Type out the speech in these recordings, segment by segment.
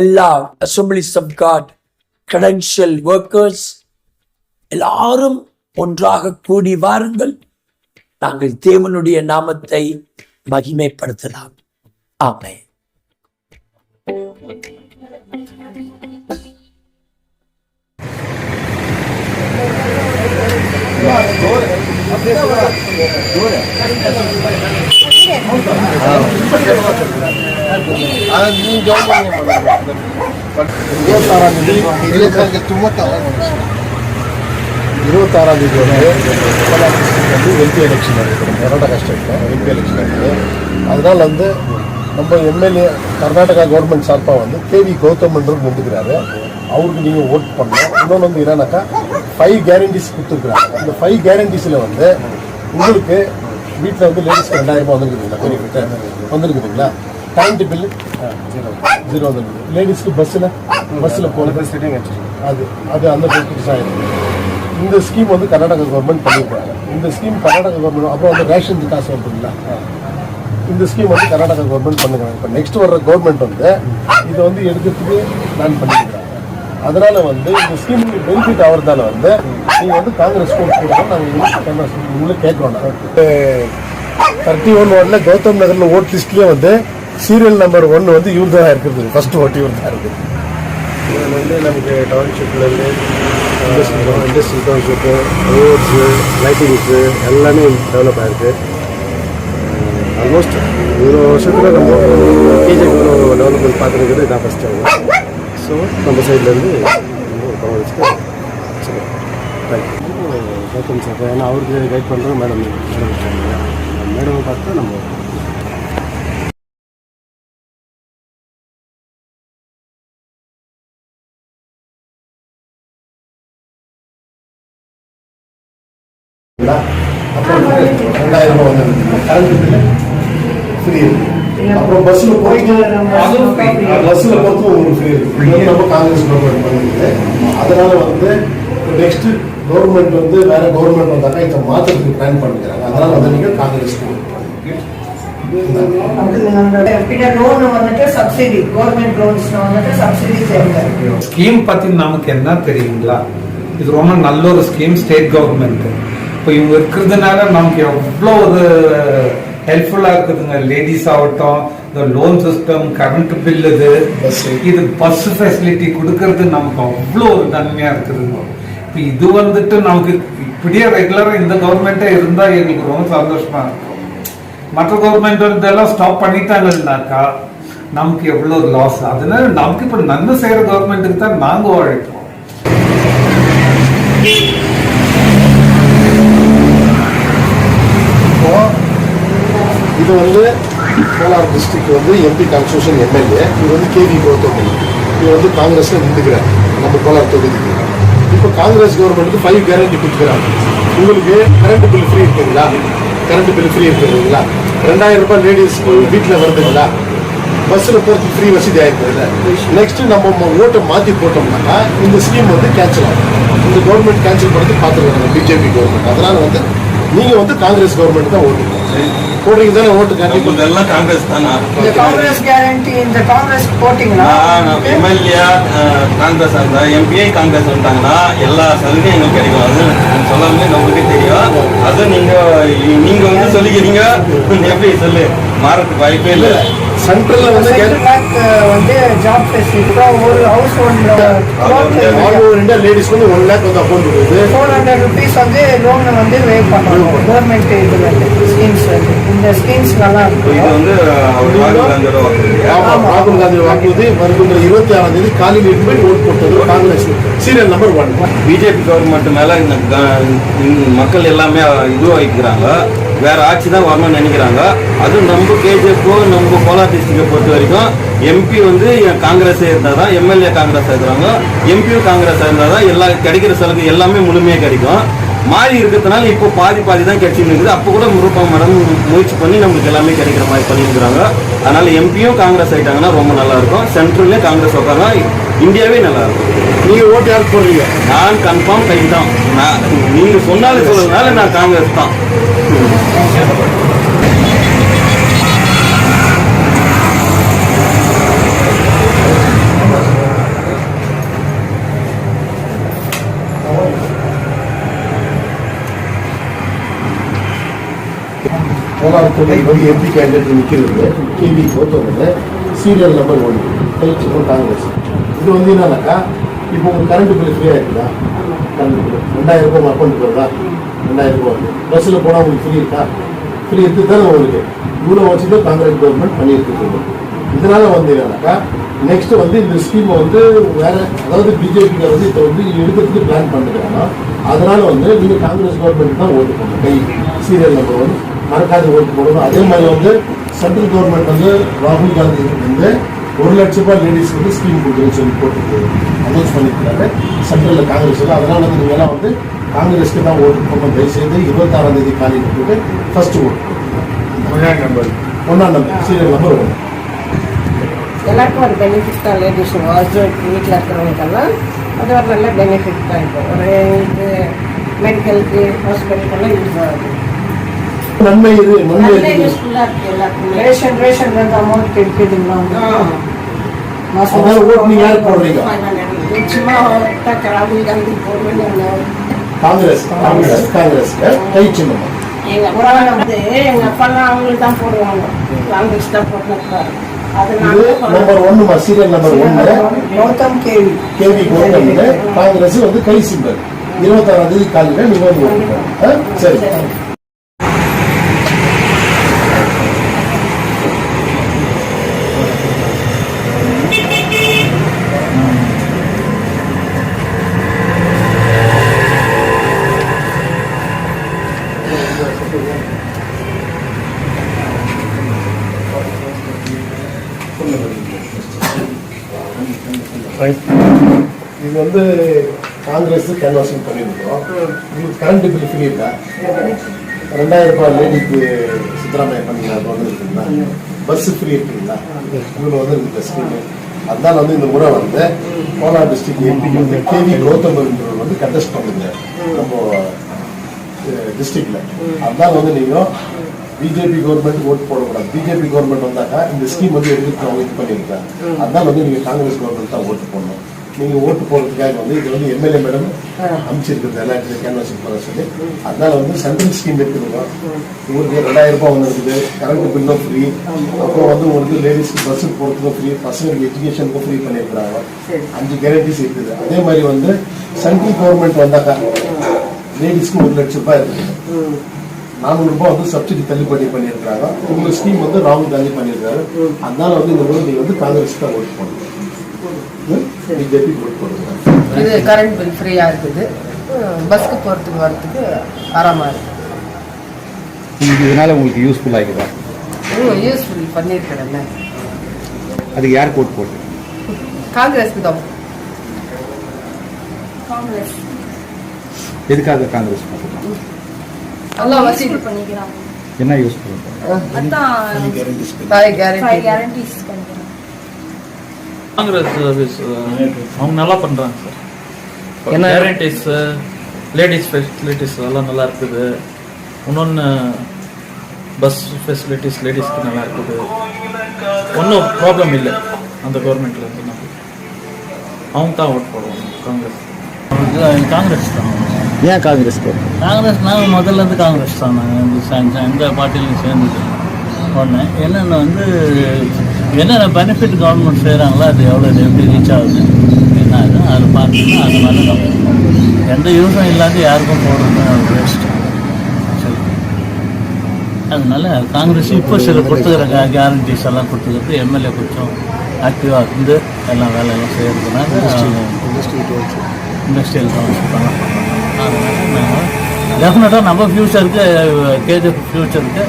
எல்லா Assemblies of God credential workers எல்லாரும் ஒன்றாக கூடி வாருங்கள். நாங்கள் தேவனுடைய நாமத்தை மகிமைப்படுத்தலாம். ஆமென் இருபத்தாறாம் தேதி இருபத்தாறாம் தேதி வந்து முதலாம் வந்து எம்பி எலெக்ஷன் நடக்குது கர்நாடகா ஸ்டேட்டில் எம்பி எலெக்ஷன் நடக்குது அதனால் வந்து நம்ம எம்எல்ஏ கர்நாடகா கவர்மெண்ட் சார்பாக வந்து கேவி கௌதம் நின்றுக்கிறாரு அவருக்கு நீங்கள் ஓட் பண்ணணும் இன்னொன்று வந்து என்னன்னாக்கா ஃபைவ் கேரண்டிஸ் கொடுத்துருக்குறாங்க அந்த ஃபைவ் கேரண்டிஸில் வந்து உங்களுக்கு வீட்டில் வந்து லேடிஸ்க்கு ரெண்டாயிரம் ரூபாய் வந்துருக்குதுங்களா பெரிய வந்துருக்குதுங்களா கரண்ட் பில்லு ஜீரோ வந்துருக்கு லேடிஸ்க்கு பஸ்ஸில் பஸ்ஸில் போகிறது அது அது அந்த பெனிஃபிட்ஸ் ஆயிருக்கு இந்த ஸ்கீம் வந்து கர்நாடகா கவர்மெண்ட் பண்ணியிருக்காங்க. இந்த ஸ்கீம் கர்நாடகா கவர்மெண்ட் அப்புறம் வந்து ரேஷன் காசு வருதுங்களா இந்த ஸ்கீம் வந்து கர்நாடகா கவர்மெண்ட் பண்ணுறாங்க இப்போ நெக்ஸ்ட் வர்ற கவர்மெண்ட் வந்து இதை வந்து எடுக்கிறதுக்கு பிளான் பண்ணியிருக்காங்க. அதனால வந்து இந்த ஸ்கீம் பெனிஃபிட் ஆகிறதால வந்து நீங்கள் வந்து காங்கிரஸ் கோட் போடுறோம் நாங்கள் உங்களுக்கு கேட்குறோம் தேர்ட்டி ஒன் ஒன்ல கௌதம் நகர்ல ஓட் லிஸ்ட்லயே வந்து சீரியல் நம்பர் ஒன் வந்து இவர் தான் இருக்குது ஃபர்ஸ்ட் ஓட்டு இவர் தான் இருக்குது. இதில் வந்து நமக்கு டவுன்ஷிப்லேருந்து இண்டஸ்ட்ரியல் டவுன்ஷிப்பு ரோட்ஸு லைட்டிங்ஸு எல்லாமே டெவலப் ஆகிருக்கு ஆல்மோஸ்ட் இவ்வளோ வருஷத்தில் நம்ம பிஜேபி இவ்வளோ டெவலப்மெண்ட் பார்த்துருக்குறது இதான் ஃபஸ்ட் டைம் ஸோ நம்ம சைட்லேருந்து பணம் தேங்க்யூ சார் ஏன்னா அவருக்கு கைட் பண்ணுறோம் மேடம் மேடம் மேடம் பார்த்து நம்ம நடந்ததில்லை ஃப்ரீ அப்புறம் பஸ்ல போயிட்டு பஸ்ல பொறுத்து உங்களுக்கு காங்கிரஸ் கவர்மெண்ட் பண்ணிருக்கு அதனால வந்து நெக்ஸ்ட் கவர்மெண்ட் வந்து வேற கவர்மெண்ட் வந்தாக்கா இதை மாத்திரத்துக்கு பிளான் பண்ணிக்கிறாங்க. அதனால வந்து நீங்க காங்கிரஸ் ஸ்கீம் பத்தி நமக்கு என்ன தெரியுங்களா? இது ரொம்ப நல்ல ஒரு ஸ்கீம் ஸ்டேட் கவர்மெண்ட் இப்போ இவங்க இருக்கிறதுனால நமக்கு எவ்வளோ ஒரு ஹெல்ப்ஃபுல்லா இருக்குதுங்க. லேடிஸ் ஆகட்டும் இந்த லோன் சிஸ்டம் கரண்ட் பில் இது. இது. பஸ் ஃபெசிலிட்டி கொடுக்கறது நமக்கு அவ்வளோ ஒரு நன்மையா இருக்குதுங்க. இப்போ இது வந்துட்டு நமக்கு இப்படியே ரெகுலரா இந்த கவர்மெண்ட்டே இருந்தா எங்களுக்கு ரொம்ப சந்தோஷமா இருக்கும். மற்ற கவர்மெண்ட் இதெல்லாம் ஸ்டாப் பண்ணிட்டாங்கன்னாக்கா நமக்கு எவ்வளோ லாஸ் அதனால நமக்கு இப்போ நன்மை செய்யற கவர்மெண்ட்டுக்கு தான் நாங்க உழைப்போம் இப்போ இது வந்து கோலார் டிஸ்ட்ரிக்ட் வந்து எம்பி கான்ஸ்டியூஷன் எம்எல்ஏ இது வந்து கேவி கௌதம் இது வந்து காங்கிரஸில் நின்றுக்கிறார் நம்ம கோலார் தொகுதிக்கு. இப்போ காங்கிரஸ் கவர்மெண்ட் ஃபைவ் கேரண்டி கொடுக்குறாங்க. உங்களுக்கு கரண்ட் பில் ஃப்ரீ இருக்குங்களா கரண்ட் பில் ஃப்ரீ இருக்குதுங்களா? ரெண்டாயிரம் ரூபாய் லேடிஸ் வீட்டில் வருதுங்களா? பஸ்ஸில் போகிறதுக்கு ஃப்ரீ வசதி ஆயிருக்குதுல்ல? நெக்ஸ்ட் நம்ம ஓட்டை மாற்றி போட்டோம்னாக்கா இந்த ஸ்கீம் வந்து கேன்சல் ஆகும். இந்த கவர்மெண்ட் கேன்சல் பண்ணுறது பார்த்துருக்காங்க பிஜேபி கவர்மெண்ட் அதனால் வந்து நீங்கள் வந்து காங்கிரஸ் கவர்மெண்ட் தான் ஓட்டு போடுறீங்க தானே ஓட்டு கண்டிப்பாக இதெல்லாம் காங்கிரஸ் தானா? இந்த காங்கிரஸ் கேரண்டி இந்த காங்கிரஸ் போட்டிங்களா? நான் எம்எல்ஏ காங்கிரஸ் அந்த எம்பிஐ காங்கிரஸ் வந்துட்டாங்கன்னா எல்லா சலுகையும் எங்களுக்கு கிடைக்கும். அது சொல்லாமே நம்மளுக்கே தெரியும். அது நீங்க நீங்க வந்து சொல்லிக்கிறீங்க. எப்படி சொல்லு? மாறதுக்கு வாய்ப்பே இல்லை. சென்ட்ரல்ல வந்து லேக் வந்து ஜாப் ஃபெசிலிட்டி ஒரு ஹவுஸ் ஓன்ல ஆல் ஓவர் இந்தியா லேடிஸ் வந்து ஒன் லேக் வந்து அக்கௌண்ட் இருக்குது ஃபோர் ஹண்ட்ரட் ருபீஸ் வந்து லோன் வந்து வேவ் பண்ணுறோம் கவர்மெண்ட் இது வந்து ஸ்கீம்ஸ் இந்த ஸ்கீம்ஸ் நல்லா இது இருக்கும். வந்து ராகுல் காந்தியோட வாக்குறுதியா? ஆமா ராகுல் காந்தி வாக்குறுதி வருகின்ற இருபத்தி ஆறாம் தேதி காலையில் போய் ஓட் போட்டது Congress serial number one BJP government மேல இந்த மக்கள் எல்லாமே இதுவாகிக்கிறாங்க வேற ஆட்சி தான் வரணும்னு நினைக்கிறாங்க. அதுவும் நம்ம கேஜிஎஃப் நம்ம கோலார் டிஸ்ட்ரிக்டை பொறுத்த வரைக்கும் எம்பி வந்து காங்கிரஸ் இருந்தால் தான் எம்எல்ஏ காங்கிரஸ் இருக்கிறாங்க எம்பியும் காங்கிரஸ் இருந்தால் தான் எல்லா கிடைக்கிற சலுகை எல்லாமே முழுமையாக கிடைக்கும். மாறி இருக்கிறதுனால இப்போ பாதி பாதி தான் கிடைச்சின்னு இருக்குது. அப்போ கூட ரூபா மேடம் முயற்சி பண்ணி நம்மளுக்கு எல்லாமே கிடைக்கிற மாதிரி பண்ணியிருக்கிறாங்க. அதனால எம்பியும் காங்கிரஸ் ஆயிட்டாங்கன்னா ரொம்ப நல்லா இருக்கும் சென்ட்ரல்லையும் காங்கிரஸ் உட்காந்தா இந்தியாவே நல்லா இருக்கும் நீங்க ஓட்டு யாருக்கு போடுறீங்க? நான் கன்ஃபார்ம் கை தான் நான் நீங்க சொன்னாலும் சொல்றதுனால நான் காங்கிரஸ் தான். கோலார் தொகுதி வந்து எம்பி கேண்டிடேட் நிற்கிறது கேபி பொறுத்தவரை சீரியல் நம்பர் ஒன் கழிச்சு காங்கிரஸ். இது வந்து என்னன்னாக்கா இப்போ உங்களுக்கு கரண்ட் பில் ஃப்ரீயாக இருக்குதா கரண்ட் பில் ரெண்டாயிரம் ரூபாய் அக்கௌண்ட் வருதா? ரெண்டாயிரம் ரூபாய் வருது. பஸ்ஸில் போனால் உங்களுக்கு ஃப்ரீ இருக்கா? ஃப்ரீ இருக்கு தானே உங்களுக்கு. இவ்வளோ வச்சுட்டு காங்கிரஸ் கவர்மெண்ட் பண்ணியிருக்குது இதனால் வந்து என்னன்னாக்கா நெக்ஸ்ட் வந்து இந்த ஸ்கீமை வந்து வேற அதாவது பிஜேபியில் வந்து இப்போ வந்து எடுக்கிறதுக்கு பிளான் பண்ணுறாங்க. அதனால வந்து நீங்கள் காங்கிரஸ் கவர்மெண்ட் தான் ஓட்டு பண்ணுங்க கை சீரியல் நம்பர் வந்து மறக்காத ஓட்டு போடணும் அதே மாதிரி வந்து சென்ட்ரல் கவர்மெண்ட் வந்து ராகுல் காந்தி வந்து ஒரு லட்ச ரூபாய் லேடிஸ் வந்து ஸ்கீம் கொடுக்குறேன்னு சொல்லி போட்டு அனௌன்ஸ் பண்ணியிருக்காங்க சென்ட்ரலில் காங்கிரஸில் அதனால வந்து நீங்க எல்லாம் வந்து காங்கிரஸ்க்கு தான் ஓட்டு போடணும் தயவுசெய்து இருபத்தாறாம் தேதி காலையில் போட்டு ஃபர்ஸ்ட் ஓட்டு ஒன்றாம் நம்பர். ஒன்றாம் நம்பர். சீரியல் நம்பர் ஒன்று எல்லாருக்கும் ஒரு பெனிஃபிட் தான் லேடிஸ் ஹஸ்பண்ட் வீட்டில் இருக்கிறவங்களுக்கெல்லாம் அது ஒரு நல்ல பெனிஃபிட் தான் இப்போ. ஒரு இது மெடிக்கலுக்கு ஹாஸ்பிட்டலுக்கெல்லாம் யூஸ் ஆகுது. நன்மை இது நன்மை ரேஷன் ரேஷன் அமௌண்ட் அதனால ஓட்டு நீங்க யாருக்கு போடுறீங்க? ராகுல் காந்தி போடுவேன் காங்கிரஸ் காங்கிரஸ் காங்கிரஸ். கை சின்னமா எங்கள் அப்பா வந்து எங்கள் அப்பாலாம் அவங்களுக்கு தான் போடுவாங்க. காங்கிரஸ் தான் போட்டுருக்காரு number ஒன்னுமா serial number Gautam KV. KV Congress வந்து கை சிம்பல். இருபத்தாறாம் தேதி காலையில் நீங்க வந்து? சரி இது வந்து காங்கிரஸ் கேன்வாசிங் பண்ணியிருக்கோம் உங்களுக்கு கரண்ட் பில் ஃப்ரீ இருக்கா ரெண்டாயிரம் ரூபாய் லேடிக்கு சித்தராமையா பண்ணீங்களா அது வந்து இருக்குங்களா பஸ் ஃப்ரீ இருக்குங்களா இவ்வளோ வந்து இருக்கு ஸ்கீமு அதனால வந்து இந்த முறை வந்து கோலார் டிஸ்ட்ரிக்ட் எம்பி வந்து கேவி கௌதம் வந்து கண்டெஸ்ட் பண்ணுங்க. நம்ம டிஸ்ட்ரிக்ட்ல அதனால வந்து நீங்க பிஜேபி கவர்மெண்ட் ஓட்டு போடக்கூடாது. பிஜேபி கவர்மெண்ட் வந்தாக்கா இந்த ஸ்கீம் வந்து எடுத்து அவங்க இது பண்ணியிருக்காங்க. அதனால வந்து நீங்க காங்கிரஸ் கவர்மெண்ட் தான் ஓட்டு போடணும். நீங்க ஓட்டு போடுறதுக்காக வந்து இது வந்து எம்எல்ஏ மேடம் அமைச்சிருக்கிறது எல்லா இடத்துல கேன்வாசிங் பண்ண சொல்லி. அதனால வந்து சென்ட்ரல் ஸ்கீம் இருக்குதுங்க உங்களுக்கு ரெண்டாயிரம் ரூபாய் வந்து இருக்குது. கரண்ட் பில்லும் ஃப்ரீ அப்புறம் வந்து உங்களுக்கு லேடிஸ்க்கு பஸ்ஸுக்கு போகிறதுக்கும் ஃப்ரீ பசங்களுக்கு எஜுகேஷனுக்கும் ஃப்ரீ பண்ணியிருக்கிறாங்க. அஞ்சு கேரண்டிஸ் இருக்குது. அதே மாதிரி வந்து சென்ட்ரல் கவர்மெண்ட் வந்தாக்கா லேடிஸ்க்கு ஒரு லட்சம் ரூபாய் இருக்குது. நானூறு ரூபாய் வந்து சப்சிடி தள்ளுபடி பண்ணியிருக்காங்க உங்க ஸ்கீம் வந்து ராகுல் காந்தி பண்ணியிருக்காரு. அதனால வந்து இந்த முறை வந்து காங்கிரஸ் தான் ஓட்டு போடணும். பிஜேபி இது கரண்ட் பில் ஃப்ரீயாக இருக்குது. பஸ்க்கு போகிறதுக்கு வரத்துக்கு ஆறாமல் இருக்குது உங்களுக்கு இதனால உங்களுக்கு யூஸ்ஃபுல் ஆகிக்குதா இன்னும் யூஸ்ஃபுல் பண்ணியிருக்கிறேன்ல அதுக்கு யார் கோட் போட்டு? காங்கிரஸ்க்கு தான். எதுக்காக காங்கிரஸ் போட்டு? எல்லாம் பண்ணிக்கிறாங்க. என்ன யூஸ்ஃபுல் அதான் ஃபைவ் கேரண்டி கேரண்டிஸ் பண்ணிக்கிறாங்க. காங்கிரஸ் சர்வீஸ் அவங்க நல்லா பண்றாங்க சார். என்ன? கேரண்டிஸ் லேடிஸ் ஃபெசிலிட்டிஸ் எல்லாம் நல்லா இருக்குது. இன்னொன்று பஸ் ஃபெசிலிட்டிஸ் லேடிஸ்க்கு நல்லா இருக்குது. ஒன்றும் ப்ராப்ளம் இல்லை. அந்த கவர்மெண்ட்ல இருந்து நமக்கு அவங்க தான் ஓட் போடுவாங்க காங்கிரஸ். காங்கிரஸ் தான்? ஏன் காங்கிரஸ் காங்கிரஸ் நாங்கள் முதல்ல இருந்து காங்கிரஸ் தான். நாங்கள் எந்த பார்ட்டிலையும் சேர்ந்தது ஒன்று என்னென்ன வந்து என்ன பெனிஃபிட் கவர்மெண்ட் செய்கிறாங்களோ அது எவ்வளோ எப்படி ரீச் ஆகுது? என்ன ஆகுது அதை பார்த்தீங்கன்னா அது மாதிரி நம்ம எந்த யூஸும் இல்லாத யாருக்கும் போடுறது அது வேஸ்ட்டு அதனால காங்கிரஸ் இப்போ சில கொடுத்துக்கிற கேரண்டிஸ் எல்லாம் கொடுத்துக்கிட்டு எம்எல்ஏ கொஞ்சம் ஆக்டிவாக இருந்து எல்லாம் வேலையெல்லாம் செய்கிறதுனால இண்டஸ்ட்ரியல் கவுன்சிலாம் அதனால நாங்கள் டெஃபினட்டாக நம்ம ஃப்யூச்சருக்கு கேஜி ஃப்யூச்சருக்கு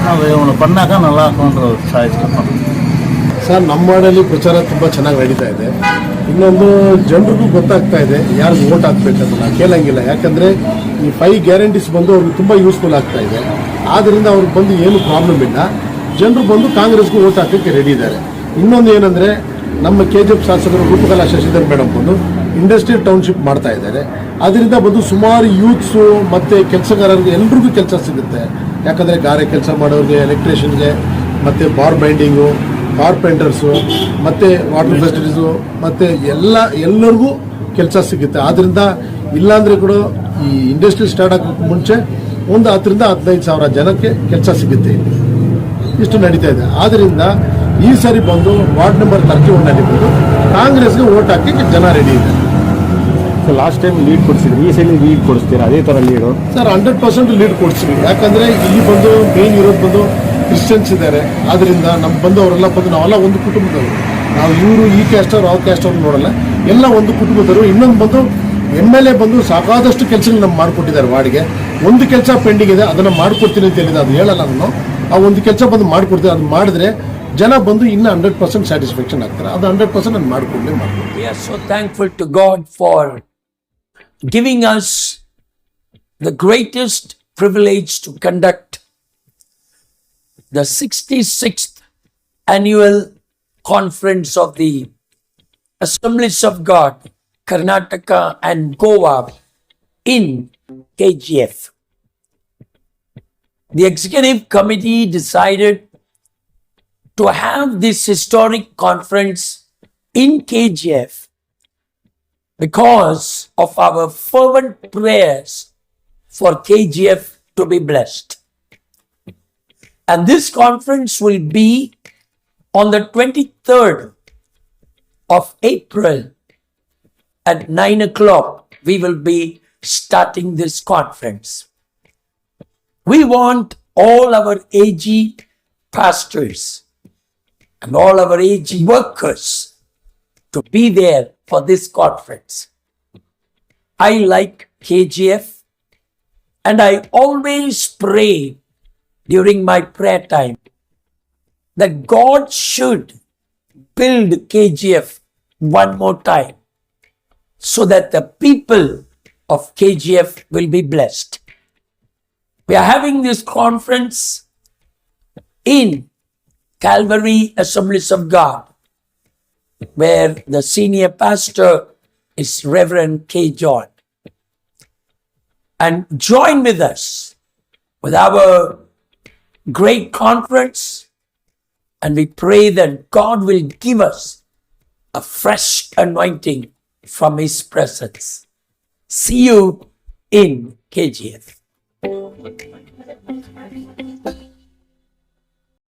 நம்ம இவங்களை பண்ணாக்கா நல்லா நல்லாயிருக்குன்ற ஒரு சாய்ஸில் பண்ணுறோம் ಸರ್, ನಮ್ಮ ವಾರ್ಡಲ್ಲಿ ಪ್ರಚಾರ ತುಂಬ ಚೆನ್ನಾಗಿ ನಡೀತಾ ಇದೆ. ಇನ್ನೊಂದು ಜನರಿಗೂ ಗೊತ್ತಾಗ್ತಾ ಇದೆ, ಯಾರಿಗೆ ಓಟ್ ಹಾಕ್ಬೇಕಂತ. ಕೇಳಂಗಿಲ್ಲ. ಯಾಕಂದರೆ ಈ ಫೈವ್ ಗ್ಯಾರಂಟೀಸ್ ಬಂದು ಅವ್ರಿಗೆ ತುಂಬ ಯೂಸ್ಫುಲ್ ಆಗ್ತಾ ಇದೆ. ಆದ್ದರಿಂದ ಅವ್ರಿಗೆ ಬಂದು ಏನು ಪ್ರಾಬ್ಲಮ್ ಇಲ್ಲ. ಜನರು ಬಂದು ಕಾಂಗ್ರೆಸ್ಗೂ ಓಟ್ ಹಾಕೋಕ್ಕೆ ರೆಡಿ ಇದ್ದಾರೆ. ಇನ್ನೊಂದು ಏನಂದರೆ, ನಮ್ಮ ಕೆ ಜಿ ಎಫ್ ಶಾಸಕರು ರೂಪಕಲಾ ಶಶಿಧರ್ ಮೇಡಮ್ ಬಂದು ಇಂಡಸ್ಟ್ರಿ ಟೌನ್ಶಿಪ್ ಮಾಡ್ತಾ ಇದ್ದಾರೆ. ಅದರಿಂದ ಬಂದು ಸುಮಾರು ಯೂತ್ಸು ಮತ್ತು ಕೆಲಸಗಾರರಿಗೆ ಎಲ್ರಿಗೂ ಕೆಲಸ ಸಿಗುತ್ತೆ. ಯಾಕಂದರೆ ಗಾರೆ ಕೆಲಸ ಮಾಡೋರಿಗೆ ಎಲೆಕ್ಟ್ರಿಷಿಯನ್ಗೆ ಮತ್ತು ಬಾರ್ ಬೈಂಡಿಂಗು ಕಾರ್ಪೆಂಟರ್ಸು ಮತ್ತು ವಾಟರ್ ಫೆಸಿಲಿಟೀಸು ಮತ್ತು ಎಲ್ಲ ಎಲ್ಲರಿಗೂ ಕೆಲಸ ಸಿಗುತ್ತೆ. ಆದ್ದರಿಂದ ಇಲ್ಲಾಂದರೆ ಕೂಡ ಈ ಇಂಡಸ್ಟ್ರಿ ಸ್ಟಾರ್ಟ್ ಆಗೋಕ್ಕೆ ಮುಂಚೆ ಒಂದು ಹತ್ತರಿಂದ ಹದಿನೈದು ಸಾವಿರ ಜನಕ್ಕೆ ಕೆಲಸ ಸಿಗುತ್ತೆ ಇಷ್ಟು ನಡೀತಾ ಇದೆ. ಆದ್ದರಿಂದ ಈ ಸಾರಿ ಬಂದು ವಾರ್ಡ್ ನಂಬರ್ ತರ್ಟಿ ಒನ್ ಬಂದು ಕಾಂಗ್ರೆಸ್ಗೆ ಓಟ್ ಹಾಕಿ ಜನ ರೆಡಿ ಇದೆ ಸೊ ಲಾಸ್ಟ್ ಟೈಮ್ ಲೀಡ್ ಕೊಡಿಸಿದ್ರಿ. ಈ ಸಲ ಲೀಡ್ ಕೊಡಿಸ್ತೀರಾ? ಅದೇ ಥರ lead sir hundred percent lead ಕೊಡ್ತೀವಿ ಯಾಕಂದರೆ ಇಲ್ಲಿ ಬಂದು ಮೇನ್ ಇರೋದು ಬಂದು ಕ್ರಿಶ್ಚಿಯನ್ಸ್ ಇದ್ದಾರೆ. ಆದ್ದರಿಂದ ನಮ್ಮ ಬಂದವರೆಲ್ಲ ಬಂದು ನಾವೆಲ್ಲ ಒಂದು ಕುಟುಂಬದವರು. ನಾವು ಇವರು ಈ ಕ್ಯಾಸ್ಟ್ ಅವ್ರು, ಆ ಕ್ಯಾಸ್ಟ್ ನೋಡಲ್ಲ. ಎಲ್ಲ ಒಂದು ಕುಟುಂಬದವರು. ಇನ್ನೊಂದು ಬಂದು ಎಂ ಎಲ್ ಎ ಬಂದು ಸಾಕಾದಷ್ಟು ಕೆಲಸಗಳು ನಮ್ಗೆ ಮಾಡಿಕೊಟ್ಟಿದ್ದಾರೆ ವಾರ್ಡ್ಗೆ. ಒಂದು ಕೆಲಸ ಪೆಂಡಿಂಗ್ ಇದೆ, ಅದನ್ನು ಮಾಡಿಕೊಡ್ತೀನಿ ಅಂತ ಹೇಳಿದ ಅದು ಹೇಳಲ್ಲ ನಾನು. ಆ ಒಂದು ಕೆಲಸ ಬಂದು ಮಾಡಿಕೊಡ್ತೀನಿ, ಅದು ಮಾಡಿದ್ರೆ ಜನ ಬಂದು ಇನ್ನೂ ಹಂಡ್ರೆಡ್ ಪರ್ಸೆಂಟ್ ಸ್ಯಾಟಿಸ್ಫ್ಯಾಕ್ಷನ್ ಆಗ್ತಾರೆ. ಅದು ಹಂಡ್ರೆಡ್ ಪರ್ಸೆಂಟ್ ನಾನು ಮಾಡ್ಕೊಡ್ಲೇ ಮಾಡ್ಕೊಡ್ತೀನಿ greatest privilege to conduct for giving us the greatest privilege to conduct the 66th annual conference of the Assemblies of God, Karnataka and Goa in KGF. The executive committee decided to have this historic conference in KGF because of our fervent prayers for KGF to be blessed. And this conference will be on the 23rd of April at 9 o'clock. We will be starting this conference. We want all our AG pastors and all our AG workers to be there for this conference. I like KGF and I always pray during my prayer time that God should build KGF one more time so that the people of KGF will be blessed. We are having this conference in Calvary Assemblies of God, where the senior pastor is Reverend K. John. And join with us with our great conference, and we pray that God will give us a fresh anointing from His presence. See you in KGF.